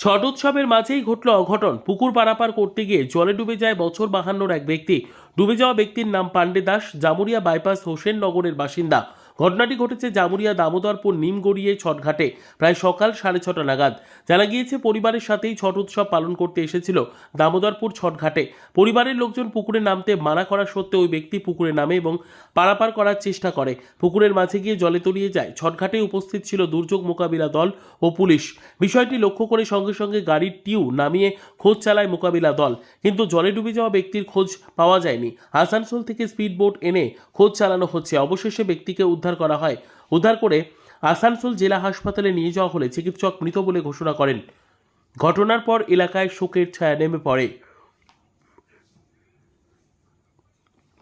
ছট উৎসবের মাঝেই ঘটল অঘটন। পুকুর পারাপার করতে গিয়ে জলে ডুবে যায় বছর বাহান্নর এক ব্যক্তি। ডুবে যাওয়া ব্যক্তির নাম পাণ্ডে দাস, জামুরিয়া বাইপাস হোসেন নগরের বাসিন্দা। ঘটনাটি ঘটেছে জামুরিয়া দামোদরপুর নিমগড়িয়ে ছটঘাটে, প্রায় সকাল সাড়ে ছটা নাগাদ। জানা গিয়েছে, পরিবারের সাথেই ছট উৎসব পালন করতে এসেছিল দামোদরপুর ছটঘাটে। পরিবারের লোকজন পুকুরে নামতে মানা করা সত্ত্বেও ওই ব্যক্তি পুকুরে নামে এবং পারাপার করার চেষ্টা করে। পুকুরের মাঝে গিয়ে জলে তলিয়ে যায়। ছটঘাটে উপস্থিত ছিল দুর্যোগ মোকাবিলা দল ও পুলিশ। বিষয়টি লক্ষ্য করে সঙ্গে সঙ্গে গাড়ির টিউ নামিয়ে খোঁজ চালায় মোকাবিলা দল। কিন্তু জলে ডুবে যাওয়া ব্যক্তির খোঁজ পাওয়া যায়নি। আসানসোল থেকে স্পিড বোট এনে খোঁজ চালানো হচ্ছে। অবশেষে ব্যক্তিকে উদ্ধার করা হয়। উদ্ধার করে আসানসোল জেলা হাসপাতালে নিয়ে যাওয়া হলে চিকিৎসক মৃত বলে ঘোষণা করেন। ঘটনার পর এলাকায় শোকের ছায়া নেমে পড়ে।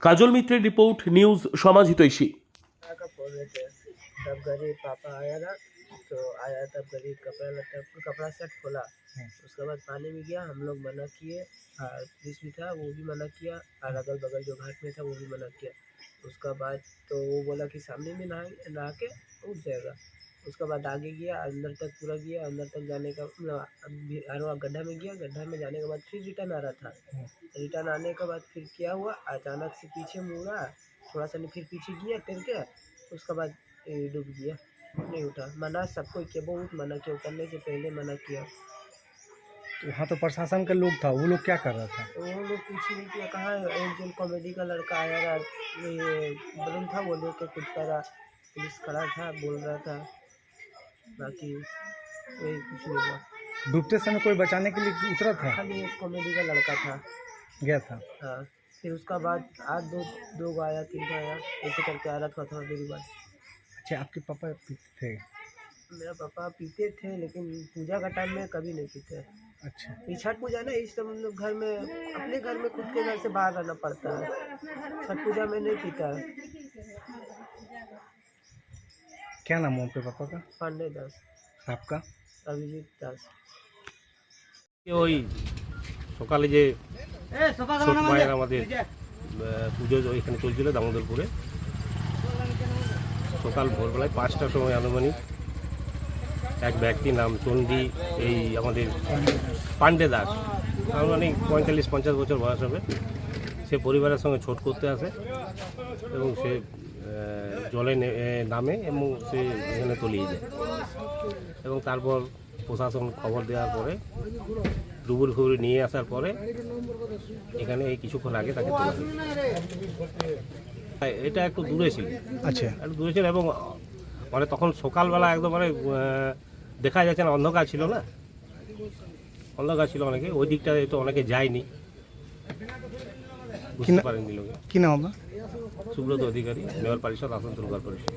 কাজল মিত্রের রিপোর্ট নিউজ সমাজ হিতৈষী हैं तो आया तब गरीब कपड़ा लट्टा कपड़ा सेट खोला। उसके बाद पानी में गया हम लोग मना किए। हाँ, पुलिस भी था वो भी मना किया। और अगल बगल जो घाट में था वो भी मना किया। उसका बाद तो वो बोला कि सामने में नहा नहा के उठ जाएगा। उसके बाद आगे गया अंदर तक पूरा गया अंदर तक जाने का मतलब गड्ढा में गया। गड्ढा में जाने के बाद फिर रिटर्न आ रहा था। रिटर्न आने के बाद फिर क्या हुआ? अचानक से पीछे मुड़ा थोड़ा सा फिर पीछे गया टेर के उसके बाद डूब गया। नहीं उठा। मना सबको किया बहुत मना किया उतरने से पहले मना किया। तो वहाँ तो प्रशासन का लोग था वो लोग क्या कर रहा था? वो लोग कुछ नहीं किया कहाँ एक जन कॉमेडी का लड़का आया रहा ये बलून था वो लेके कुछ करा पुलिस खड़ा था बोल रहा था बाकी वही कुछ नहीं हुआ। डूबते समय कोई बचाने के लिए उतरा था? खाली एक कॉमेडी का लड़का था। गया था। हाँ फिर उसका बाद आज दो दो आया तीन आया ऐसे करके आ रहा था थोड़ा देर बाद। अच्छा आपके पापा पीते थे मेरा पापा पीते थे लेकिन पूजा का टाइम में कभी नहीं पीते अच्छा ये छठ पूजा ना इस समय हम लोग घर में अपने घर में खुद के घर से बाहर रहना पड़ता है छठ पूजा में नहीं पीता है क्या नाम है आपके पापा का पांडे दास आपका अभिजीत दास ওই সকালে যে ছোট মায়ের আমাদের আহ, পুজো এখানে চলছিল দামোদরপুরে সকাল ভোরবেলায় পাঁচটার সময় আনুমানিক এক ব্যক্তি নাম চণ্ডী, এই আমাদের পাণ্ডে দাস। আনুমানিক পঁয়তাল্লিশ, পঞ্চাশ বছর বয়স হবে। সে পরিবারের সঙ্গে ছোট করতে আসে এবং সে জলে নামে এবং সে এখানে তলিয়ে যায়। এবং তারপর প্রশাসন খবর দেওয়ার পরে ডুবুরি ফুবুরি নিয়ে আসার পরে, এখানে এই কিছুক্ষণ আগে তাকে তোলা এটা একটু দূরে ছিল। আচ্ছা। একটু দূরে ছিল এবং মানে তখন সকালবেলা একদম মানে দেখা যাচ্ছে না অন্ধকার ছিল না। অন্ধকার ছিল অনেকে ওই দিকটা তো অনেকে যায়নি। বুঝতে পারেননি লোকে। কি নাম আপনার? সুব্রত অধিকারী মেয়র পরিষদ আসানসোল পরিষদ।